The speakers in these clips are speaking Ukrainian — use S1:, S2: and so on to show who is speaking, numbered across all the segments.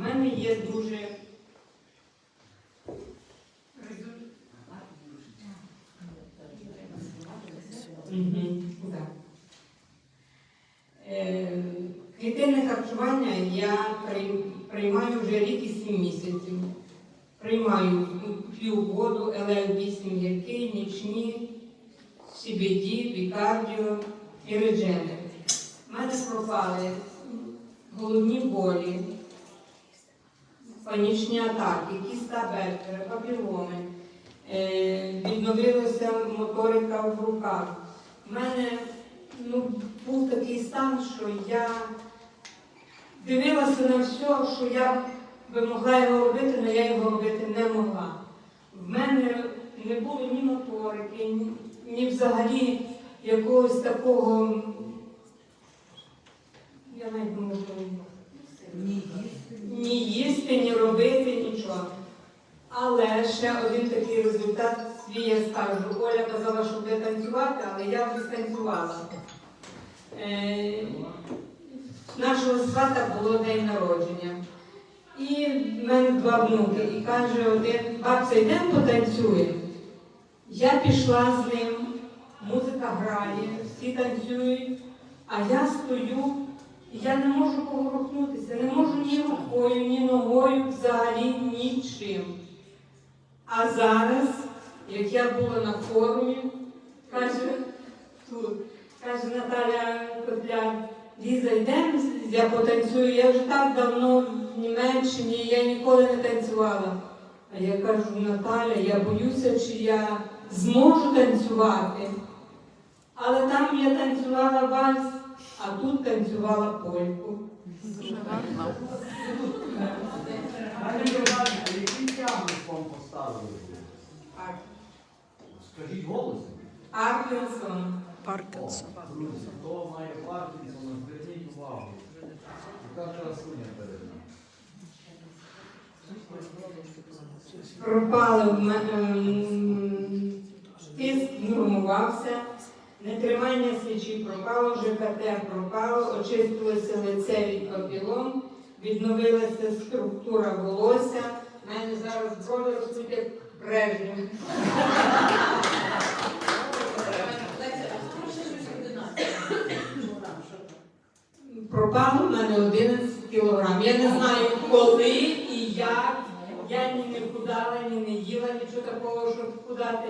S1: в мене є дуже да. Е, Клітинне харчування я приймаю вже рік і сім місяців. Приймаю, п'ю воду, ЛЛ-8 гіркий, нічні, CBD, бікардіо і редженер. У мене пропали головні болі, панічні атаки, кіста Беккера, папіломи. Е, відновилася моторика в руках. У мене ну, був такий стан, що я дивилася на все, що я би могла його робити, але я його робити не могла. В мене не було ні моторики, ні, ні взагалі якогось такого. Я навіть не можу ні їсти, ні робити, нічого. Але ще один такий результат свій я скажу. Оля казала, що буде танцювати, але я вже станцювала. Е, нашого свата було день народження. І в мене два внуки. І каже один, бабця, йдемо потанцюємо. Я пішла з ним, музика грає, всі танцюють, а я стою, я не можу поворухнутися, не можу ні рукою, ні ногою, взагалі нічим. А зараз, як я була на форумі, каже, тут, каже Наталя Котляр, Ліза, йдемо, я потанцюю, я вже так давно в Німеччині, я ніколи не танцювала. А я кажу, Наталя, я боюся, чи я зможу танцювати. Але там я танцювала вальс, а тут танцювала польку.
S2: Скажіть.
S1: Аркінсон.
S3: Паркінсон.
S2: Друзі, хто має Паркінсона, зверніть увагу. Яка красуня перед нами.
S1: Пропали в мене тиск нормувався, нетримання свічі пропало, ЖКТ пропало, очистилося лице від папілом, відновилася структура волосся. У мене зараз брови ростуть як Брежнев. Пропало в мене 11 кілограм. Я не знаю коли і як. Я ні не худала, ні не їла нічого такого, щоб худати.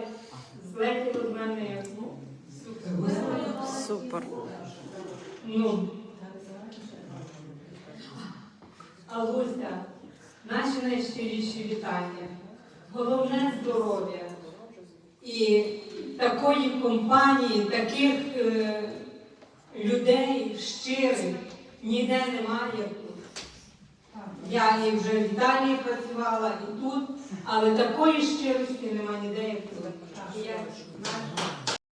S1: Злетіло з мене як ну, супер. Ну. А Луся, наші найщиріші вітання. Головне здоров'я. І такої компанії, таких е, людей щирих ніде немає тут. Я і вже в Італії працювала, і тут, але такої щирості немає ніде як тут.